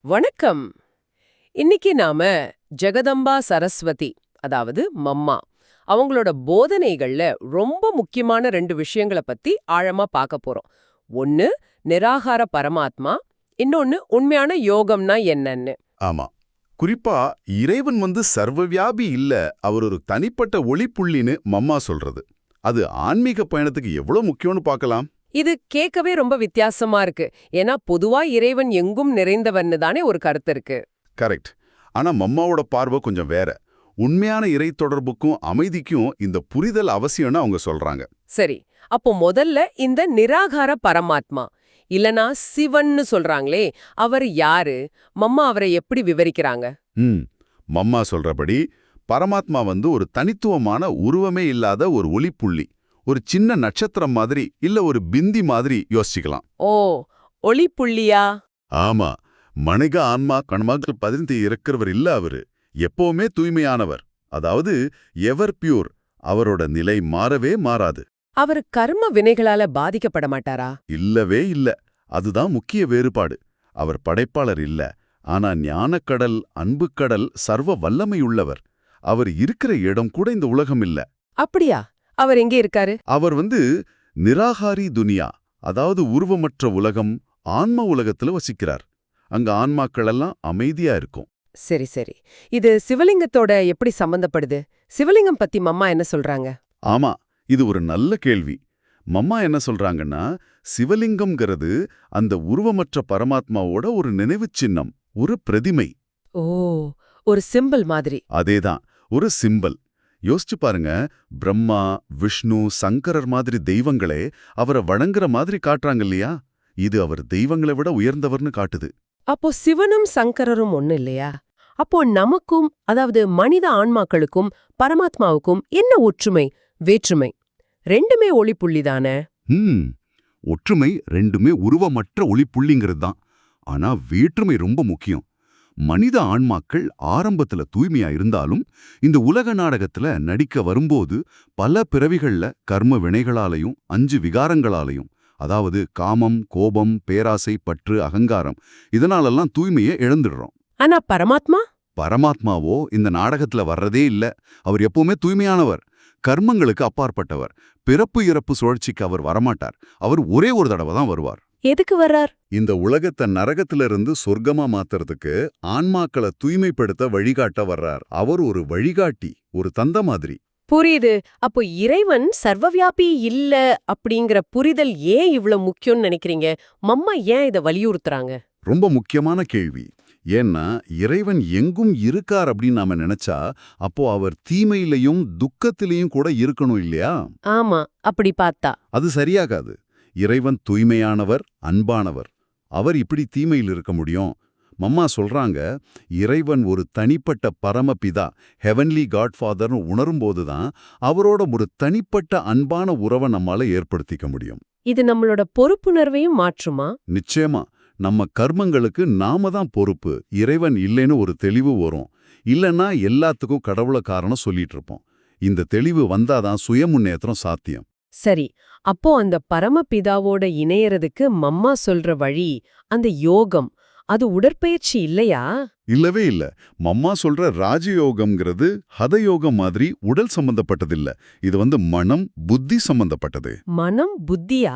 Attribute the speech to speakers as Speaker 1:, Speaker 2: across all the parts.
Speaker 1: வணக்கம். இன்னைக்கு நாம ஜெகதம்பா சரஸ்வதி அதாவது மம்மா அவங்களோட போதனைகள்ல ரொம்ப முக்கியமான ரெண்டு விஷயங்களை பத்தி ஆழமா பார்க்க போறோம். ஒன்னு நிராகார பரமாத்மா இன்னொன்னு உண்மையான யோகம்னா என்னன்னு.
Speaker 2: ஆமா. குறிப்பா இறைவன் வந்து சர்வவியாபி இல்ல அவர் ஒரு தனிப்பட்ட ஒளிப்புள்ளின்னு மம்மா சொல்றது. அது ஆன்மீக பயணத்துக்கு எவ்வளவு முக்கியம்னு பார்க்கலாம்.
Speaker 1: இது கேட்கவே ரொம்ப வித்தியாசமா இருக்கு. ஏன்னா பொதுவா இறைவன் எங்கும் நிறைந்தவன்னு தானே ஒரு கருத்து இருக்கு.
Speaker 2: கரெக்ட். ஆனா மம்மாவோட பார்வை கொஞ்சம் வேற. உண்மையான இறை தொடர்புக்கும் அமைதிக்கும் இந்த புரிதல் அவசியம்னு அவங்க சொல்றாங்க.
Speaker 1: சரி. அப்போ முதல்ல இந்த நிராகார பரமாத்மா. இல்லனா சிவன்னு சொல்றாங்களே அவர் யாரு? மம்மா அவரை எப்படி விவரிக்கிறாங்க?
Speaker 2: ம். மம்மா சொல்றபடி பரமாத்மா வந்து ஒரு தனித்துவமான உருவமே இல்லாத ஒரு ஒளிப்புள்ளி. ஒரு சின்ன நட்சத்திரம் மாதிரி இல்ல ஒரு பிந்தி மாதிரி யோசிச்சுக்கலாம்.
Speaker 1: ஓ ஒளி புள்ளியா?
Speaker 2: ஆமா மனித ஆன்மா கண்மாக்கள் பதிந்து இருக்கிறவர் இல்ல அவரு. எப்பவுமே தூய்மையானவர். அதாவது எவர் பியூர் அவரோட நிலை மாறவே மாறாது.
Speaker 1: அவர் கர்ம வினைகளால பாதிக்கப்பட மாட்டாரா?
Speaker 2: இல்லவே இல்ல. அதுதான் முக்கிய வேறுபாடு. அவர் படைப்பாளர் இல்ல. ஆனா ஞானக்கடல் அன்புக்கடல் சர்வ வல்லமையுள்ளவர் அவர் இருக்கிற இடம் கூட இந்த உலகம் இல்ல.
Speaker 1: அப்படியா? அவர் எங்கே இருக்காரு?
Speaker 2: அவர் வந்து நிராகாரி துனியா அதாவது உருவமற்ற உலகம் ஆன்ம உலகத்துல வசிக்கிறார். அங்க ஆன்மாக்கள் எல்லாம் அமைதியா இருக்கும்.
Speaker 1: சரி சரி. இது சிவலிங்கத்தோட எப்படி சம்பந்தப்படுது? சிவலிங்கம் பத்தி மம்மா என்ன சொல்றாங்க?
Speaker 2: ஆமா இது ஒரு நல்ல கேள்வி. மம்மா என்ன சொல்றாங்கன்னா சிவலிங்கம்ங்கிறது அந்த உருவமற்ற பரமாத்மாவோட ஒரு நினைவுச் சின்னம் ஒரு பிரதிமை.
Speaker 1: ஓ ஒரு சிம்பிள் மாதிரி.
Speaker 2: அதேதான் ஒரு சிம்பல் யோசிச்சு பாருங்க. பிரம்மா விஷ்ணு சங்கரர் மாதிரி தெய்வங்களே அவரை வணங்குற மாதிரி காட்டுறாங்க இல்லையா? இது அவர் தெய்வங்களை விட உயர்ந்தவர்னு காட்டுது.
Speaker 1: அப்போ சிவனும் சங்கரரும் ஒண்ணு இல்லையா? அப்போ நமக்கும் அதாவது மனித ஆன்மாக்களுக்கும் பரமாத்மாவுக்கும் என்ன ஒற்றுமை வேற்றுமை? ரெண்டுமே ஒளி புள்ளிதானே
Speaker 2: ஹம். ஒற்றுமை ரெண்டுமே உருவமற்ற ஒளிப்புள்ளிங்கிறது தான். ஆனா வேற்றுமை ரொம்ப முக்கியம். மனித ஆன்மாக்கள் ஆரம்பத்துல தூய்மையா இருந்தாலும் இந்த உலக நாடகத்துல நடிக்க வரும்போது பல பிறவிகள்ல கர்ம வினைகளாலையும் அஞ்சு விகாரங்களாலையும் அதாவது காமம் கோபம் பேராசை பற்று அகங்காரம் இதனாலெல்லாம் தூய்மையை இழந்துடுறோம்.
Speaker 1: ஆனா பரமாத்மா?
Speaker 2: பரமாத்மாவோ இந்த நாடகத்துல வர்றதே இல்ல. அவர் எப்பவுமே தூய்மையானவர். கர்மங்களுக்கு அப்பாற்பட்டவர். பிறப்பு இறப்பு சுழற்சிக்கு அவர் வரமாட்டார். அவர் ஒரே ஒரு தடவை தான் வருவார்.
Speaker 1: எதுக்கு வர்றார்?
Speaker 2: இந்த உலகத்தை நரகத்திலிருந்து சொர்க்கமா மாத்துறதுக்கு ஆன்மாக்களை தூய்மைப்படுத்த வழிகாட்ட வர்றார். அவர் ஒரு வழிகாட்டி ஒரு தந்த மாதிரி.
Speaker 1: புரியுது. அப்போ இறைவன் சர்வவியாபி இல்ல அப்படிங்கிற புரிதல் ஏன் இவ்ளோ முக்கியம்னு நினைக்கிறீங்க? மம்மா ஏன் இத வலியுறுத்துறாங்க?
Speaker 2: ரொம்ப முக்கியமான கேள்வி. ஏன்னா இறைவன் எங்கும் இருக்கார் அப்படின்னு நாம நினைச்சா அப்போ அவர் தீமையிலையும் துக்கத்திலையும் கூட இருக்கணும் இல்லையா?
Speaker 1: ஆமா அப்படி பார்த்தா.
Speaker 2: அது சரியாகாது. இறைவன் தூய்மையானவர் அன்பானவர். அவர் இப்படி தீமையில் இருக்க முடியும்? மம்மா சொல்றாங்க இறைவன் ஒரு தனிப்பட்ட பரமபிதா ஹெவன்லி காட்ஃபாதர்னு உணரும்போது தான் அவரோட ஒரு தனிப்பட்ட அன்பான உறவை நம்மால ஏற்படுத்திக்க முடியும்.
Speaker 1: இது நம்மளோட பொறுப்புணர்வையும் மாற்றுமா?
Speaker 2: நிச்சயமா. நம்ம கர்மங்களுக்கு நாம தான் பொறுப்பு. இறைவன் இல்லைன்னு ஒரு தெளிவு வரும். இல்லைன்னா எல்லாத்துக்கும் கடவுள காரணம் சொல்லிட்டு இருப்போம். இந்த தெளிவு வந்தாதான் சுய முன்னேற்றம் சாத்தியம்.
Speaker 1: சரி அப்போ அந்த பரமபிதாவோட இணையறதுக்கு மம்மா சொல்ற வழி அந்த யோகம் அது உடற்பயிற்சி இல்லையா?
Speaker 2: இல்லவே இல்ல. மம்மா சொல்ற ராஜயோகம்ங்கிறது ஹதயோகம் மாதிரி உடல் சம்பந்தப்பட்டதில்ல. இது வந்து மனம் புத்தி சம்பந்தப்பட்டது.
Speaker 1: மனம் புத்தியா?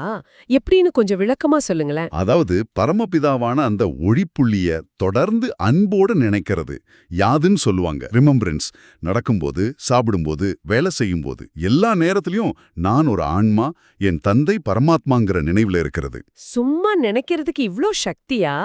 Speaker 1: எப்படின்னு கொஞ்சம் விளக்கமா சொல்லுங்களேன்.
Speaker 2: அதாவது பரமபிதாவான அந்த ஒழிப்புள்ளிய தொடர்ந்து அன்போடு நினைக்கிறது. யாதுன்னு சொல்லுவாங்க. ரிமம்பரன்ஸ் நடக்கும்போது சாப்பிடும்போது வேலை செய்யும்போது எல்லா நேரத்திலயும் நான் ஒரு ஆன்மா என் தந்தை பரமாத்மாங்கிற நினைவுல இருக்கிறது.
Speaker 1: சும்மா நினைக்கிறதுக்கு இவ்ளோ சக்தியா?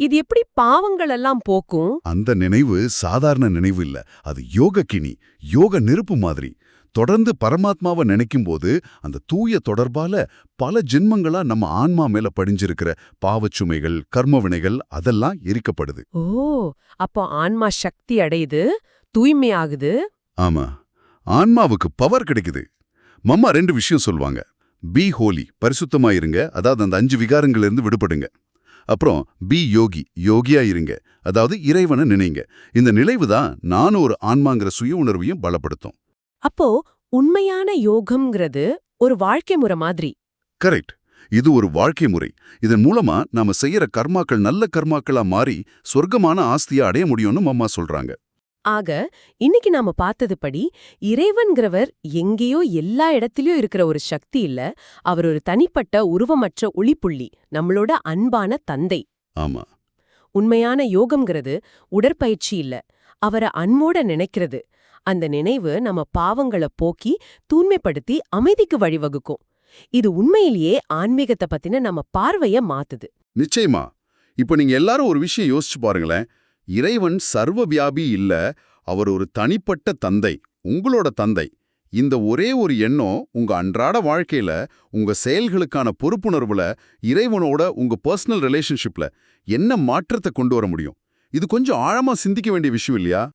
Speaker 1: இது எப்படி பாவங்கள் எல்லாம் போக்கும்?
Speaker 2: அந்த நினைவு சாதாரண நினைவு இல்ல. அது யோக கிணி யோக நெருப்பு மாதிரி. தொடர்ந்து பரமாத்மாவை நினைக்கும்போது அந்த தூய தொடர்பால பல ஜென்மங்களா நம்ம ஆன்மா மேல படிஞ்சிருக்கிற பாவச்சுமைகள் கர்மவினைகள் அதெல்லாம் எரிக்கப்படுது.
Speaker 1: ஓ அப்போ ஆன்மா சக்தி அடையுது தூய்மையாகுது.
Speaker 2: ஆமா. ஆன்மாவுக்கு பவர் கிடைக்குது. மம்மா ரெண்டு விஷயம் சொல்லுவாங்க பி ஹோலி பரிசுத்தமா இருங்க அதாவது அந்த அஞ்சு விகாரங்கள்ல இருந்து விடுபடுங்க. அப்புறம் பி யோகி யோகியா இருங்க. அதாவது இறைவனை நினைங்க. இந்த நினைவு தான் நான் ஒரு ஆன்மாங்கிற சுய உணர்வையும் பலப்படுத்தும்.
Speaker 1: அப்போ உண்மையான யோகம்ங்கிறது ஒரு வாழ்க்கை முறை மாதிரி.
Speaker 2: கரெக்ட். இது ஒரு வாழ்க்கை முறை. இதன் மூலமா நாம செய்யற கர்மாக்கள் நல்ல கர்மாக்களா மாறி சொர்க்கமான ஆஸ்தியை அடைய முடியும்னு அம்மா சொல்றாங்க.
Speaker 1: ஆக இன்னைக்கு நாம பார்த்ததுபடி இறைவன்கிறவர் எங்கேயோ எல்லா இடத்திலயும் இருக்கிற ஒரு சக்தி இல்ல அவர் ஒரு தனிப்பட்ட உருவமற்ற ஒளிப்புள்ளி நம்மளோட அன்பான தந்தை.
Speaker 2: ஆமா.
Speaker 1: உண்மையான யோகம்ங்கிறது உடற்பயிற்சி இல்ல அவரை அன்போட நினைக்கிறது. அந்த நினைவு நம்ம பாவங்கள போக்கி தூய்மைப்படுத்தி அமைதிக்கு வழிவகுக்கும். இது உண்மையிலேயே ஆன்மீகத்தை பத்தின நம்ம பார்வைய மாத்துது.
Speaker 2: நிச்சயமா. இப்போ நீங்க எல்லாரும் ஒரு விஷயம் யோசிச்சு பாருங்களேன். இறைவன் சர்வ வியாபி இல்ல அவர் ஒரு தனிப்பட்ட தந்தை உங்களோட தந்தை. இந்த ஒரே ஒரு எண்ணம் உங்க அன்றாட வாழ்க்கையில உங்க செயல்களுக்கான பொறுப்புணர்வுல இறைவனோட உங்க பர்சனல் ரிலேஷன்ஷிப்ல என்ன மாற்றத்தை கொண்டு வர முடியும்? இது கொஞ்சம் ஆழமா சிந்திக்க வேண்டிய விஷயம் இல்லையா?